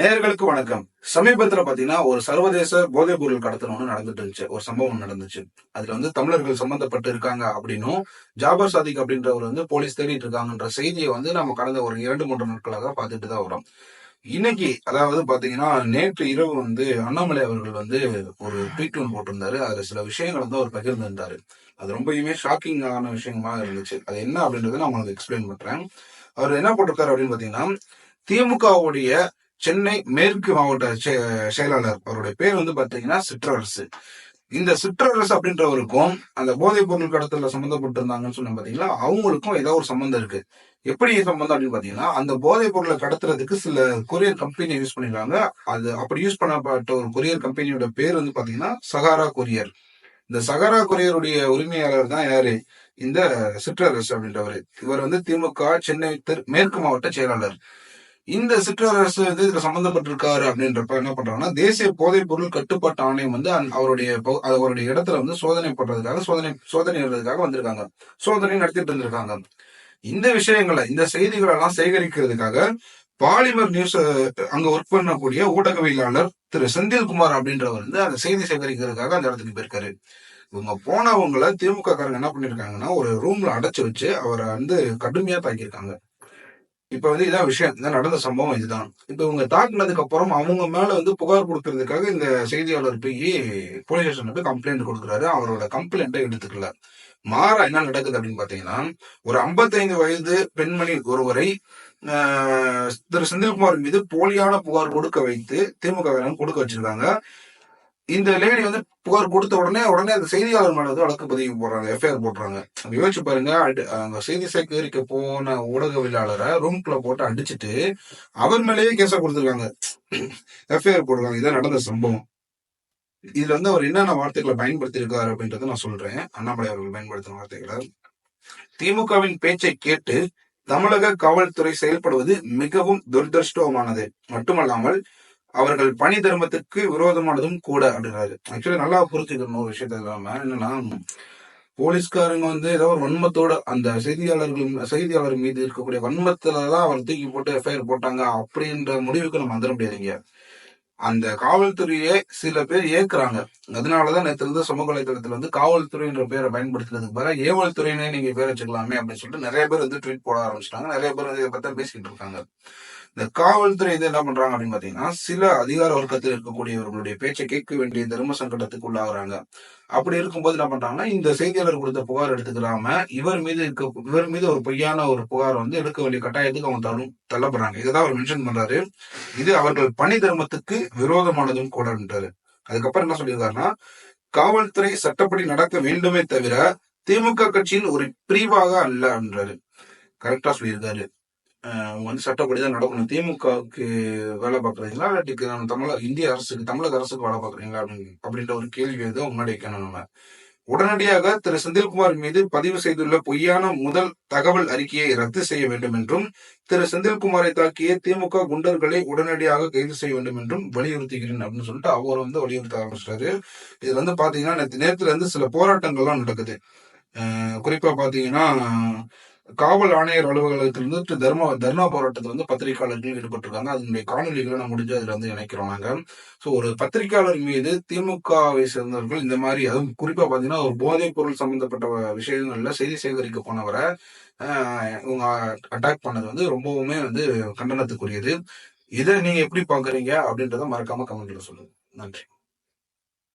நேயர்களுக்கு வணக்கம். சமீபத்துல பாத்தீங்கன்னா ஒரு சர்வதேச போதைப் பொருள் கடத்தணும்னு நடந்துட்டு இருந்துச்சு. ஒரு சம்பவம் நடந்துச்சு. அதுல வந்து தமிழர்கள் சம்பந்தப்பட்டு இருக்காங்க அப்படின்னும் ஜாபர் சாதிக் அப்படின்றவர் வந்து போலீஸ் தேடிட்டு இருக்காங்கன்ற செய்தியை வந்து நம்ம கடந்த ஒரு இரண்டு மூன்று நாட்களாக பார்த்துட்டு தான் வரோம் இன்னைக்கு அதாவது பாத்தீங்கன்னா நேற்று இரவு வந்து அண்ணாமலை அவர்கள் வந்து ஒரு ட்வீட் ஒன்று போட்டிருந்தாரு. அதுல சில விஷயங்கள் வந்து அவர் பகிர்ந்திருந்தாரு. அது ரொம்பவுமே ஷாக்கிங்கான விஷயமா இருந்துச்சு. அது என்ன அப்படின்றத நான் உங்களுக்கு எக்ஸ்பிளைன் பண்றேன். அவர் என்ன போட்டிருக்காரு அப்படின்னு பாத்தீங்கன்னா திமுகவுடைய சென்னை மேற்கு மாவட்ட செ- செயலாளர் அவருடைய பேர் வந்து பாத்தீங்கன்னா சிற்றரசு. இந்த சிற்றரசு அப்படின்றவருக்கும் அந்த போதைப் பொருள் கடத்தல சம்மந்தப்பட்டிருந்தாங்கன்னு சொன்ன பாத்தீங்களா? அவங்களுக்கும் ஏதோ ஒரு சம்பந்தம் இருக்கு. எப்படி சம்பந்தம் அப்படின்னு பாத்தீங்கன்னா அந்த போதைப் பொருளை கடத்துறதுக்கு சில கொரியர் கம்பெனி யூஸ் பண்ணிருக்காங்க. அது அப்படி யூஸ் பண்ணப்பட்ட ஒரு கொரியர் கம்பெனியோட பேர் வந்து பாத்தீங்கன்னா சகாரா கொரியர். இந்த சகாரா கொரியருடைய உரிமையாளர் தான் யாரு? இந்த சிற்றரசு அப்படின்றவர். இவர் வந்து திமுக சென்னை மேற்கு மாவட்ட செயலாளர். இந்த சிற்றரசு வந்து இதுல சம்பந்தப்பட்டிருக்காரு அப்படின்றப்ப என்ன பண்றாங்கன்னா தேசிய போதைப் பொருள் கட்டுப்பாட்டு ஆணையம் வந்து அவருடைய அவருடைய இடத்துல வந்து சோதனை பண்றதுக்காக சோதனை சோதனை வந்திருக்காங்க. சோதனை நடத்திட்டு இருந்திருக்காங்க. இந்த விஷயங்களை இந்த செய்திகளை எல்லாம் சேகரிக்கிறதுக்காக பாலிமர் நியூஸ் அங்க ஒர்க் பண்ணக்கூடிய ஊடகவியலாளர் திரு செந்தில்குமார் அப்படின்றவர் வந்து அந்த செய்தி சேகரிக்கிறதுக்காக அந்த இடத்துக்கு போயிருக்காரு. இவங்க போனவங்களை திமுக காரங்க என்ன பண்ணிருக்காங்கன்னா ஒரு ரூம்ல அடைச்சு வச்சு அவரை வந்து கடுமையா தாக்கியிருக்காங்க. இப்ப வந்து இதான் விஷயம். இதான் நடந்த சம்பவம் இதுதான். இப்ப இவங்க தாக்குனதுக்கு அப்புறம் அவங்க மேல வந்து புகார் கொடுக்கறதுக்காக இந்த செய்தியாளர் போய் போலீஸ் ஸ்டேஷன்ல போய் கம்ப்ளைண்ட் கொடுக்குறாரு. அவரோட கம்ப்ளைண்ட்டை எடுத்துக்கல. மாறா என்ன நடக்குது அப்படின்னு பாத்தீங்கன்னா ஒரு 55 வயது பெண்மணி ஒருவரை ஆஹ், திரு செந்தில்குமார் மீது போலியான புகார் கொடுக்க வைத்து திமுக கொடுக்க வச்சிருக்காங்க. இந்த லேடி வந்து புகார் கொடுத்த உடனே உடனே அந்த செய்தியாளர் மேல வந்து வழக்கு பதிவு போடுறாங்க எஃப்ஐஆர் போடுறாங்க. யோசிச்சு பாருங்க அடி- அங்க செய்தி சேகரிக்க போன ஊடகவியலாளரை ரூம்குள்ள போட்டு அடிச்சிட்டு அவர் மேலேயே கேஸ கொடுத்துருக்காங்க. எஃப்ஐஆர் போடுறாங்க இதான் நடந்த சம்பவம். இதுல வந்து அவர் என்னென்ன வார்த்தைகளை பயன்படுத்தி இருக்காரு அப்படின்றத நான் சொல்றேன். அண்ணாமலை அவர்கள் பயன்படுத்தின வார்த்தைகளை. திமுகவின் பேச்சை கேட்டு தமிழக காவல்துறை செயல்படுவது மிகவும் துரதிருஷ்டவமானது. மட்டுமல்லாமல் அவர்கள் பணி தர்மத்துக்கு விரோதமானதும் கூட அப்படின்றாரு. ஆக்சுவலி நல்லா புரிஞ்சுக்கணும் ஒரு விஷயத்த இல்லாம என்னன்னா போலீஸ்காரங்க வந்து ஏதோ ஒரு வன்மத்தோட அந்த செய்தியாளர்கள் செய்தியாளர் மீது இருக்கக்கூடிய வன்மத்துல தான் அவர் தூக்கி போட்டு எஃப்ஐஆர் போட்டாங்க அப்படின்ற முடிவுக்கு நம்ம வந்துட முடியாதுங்க. அந்த காவல்துறையே சில பேர் ஏக்குறாங்க. அதனாலதான் நேற்று இருந்து சமூக வலைதளத்துல வந்து காவல்துறைன்ற பேரை பயன்படுத்துறதுக்கு பதிலாக ஏவல்துறையினே நீங்க பேர் வச்சுக்கலாமே அப்படின்னு சொல்லிட்டு நிறைய பேர் வந்து ட்வீட் போட ஆரம்பிச்சிட்டாங்க. நிறைய பேர் இதை பத்தி பேசிக்கிட்டு இருக்காங்க. இந்த காவல்துறை வந்து என்ன பண்றாங்க அப்படின்னு பாத்தீங்கன்னா சில அதிகார வர்க்கத்தில் இருக்கக்கூடியவர்களுடைய பேச்சை கேட்க வேண்டிய தர்ம சங்கடத்துக்கு உள்ளாகுறாங்க. அப்படி இருக்கும்போது என்ன பண்றாங்கன்னா இந்த செய்தியாளர் கொடுத்த புகார் எடுத்துக்கலாம இவர் மீது இருக்க இவர் மீது ஒரு பொய்யான ஒரு புகார் வந்து எடுக்க வேண்டிய கட்டாயத்துக்கு அவங்க தரும் தள்ளப்படுறாங்க. இதைதான் அவர் மென்ஷன் பண்றாரு. இது அவர்கள் பணி தர்மத்துக்கு விரோதமானதும் கூடன்றாரு அதுக்கப்புறம் என்ன சொல்லியிருக்காருன்னா காவல்துறை சட்டப்படி நடக்க வேண்டுமே தவிர திமுக கட்சியின் ஒரு பிரிவாக அல்ல என்றாரு. கரெக்டா சொல்லியிருக்காரு. அவங்க வந்து சட்டப்படி தான் நடக்கணும். திமுகவுக்கு வேலை பார்க்குறீங்களா இல்லாட்டிக்கு நம்ம தமிழக இந்திய அரசுக்கு தமிழக அரசுக்கு வேலை பார்க்குறீங்களா அப்படின்னு அப்படின்ற ஒரு கேள்வி வந்து முன்னாடி வைக்கணும் நம்ம. உடனடியாக திரு செந்தில்குமார் மீது பதிவு செய்துள்ள பொய்யான முதல் தகவல் அறிக்கையை ரத்து செய்ய வேண்டும் என்றும் திரு செந்தில்குமாரை தாக்கிய திமுக குண்டர்களை உடனடியாக கைது செய்ய வேண்டும் என்றும் வலியுறுத்துகிறேன் அப்படின்னு சொல்லிட்டு அவர் வந்து வலியுறுத்த ஆரம்பிச்சிட்டாரு. இதுல வந்து பாத்தீங்கன்னா நேற்று நேரத்துல இருந்து சில போராட்டங்கள்லாம் நடக்குது. குறிப்பா பாத்தீங்கன்னா காவல் ஆணையர் அலுவலகத்திலிருந்து தர்ம தர்ணா போராட்டத்தில் வந்து பத்திரிகையாளர்கள் ஈடுபட்டிருக்காங்க. அதனுடைய காணொலிகளை நான் முடிஞ்சு அதுல வந்து இணைக்கிறோம் நாங்க. ஸோ ஒரு பத்திரிகையாளர் மீது திமுகவை சேர்ந்தவர்கள் இந்த மாதிரி அதுவும் குறிப்பா பாத்தீங்கன்னா ஒரு போதைப் பொருள் சம்பந்தப்பட்ட விஷயங்கள்ல செய்தி சேகரிக்க போனவரை இவங்க அட்டாக் பண்ணது வந்து ரொம்பவுமே வந்து கண்டனத்துக்குரியது. இதை நீங்க எப்படி பாக்குறீங்க அப்படின்றத மறக்காம கமெண்ட்ல சொல்லுங்க. நன்றி.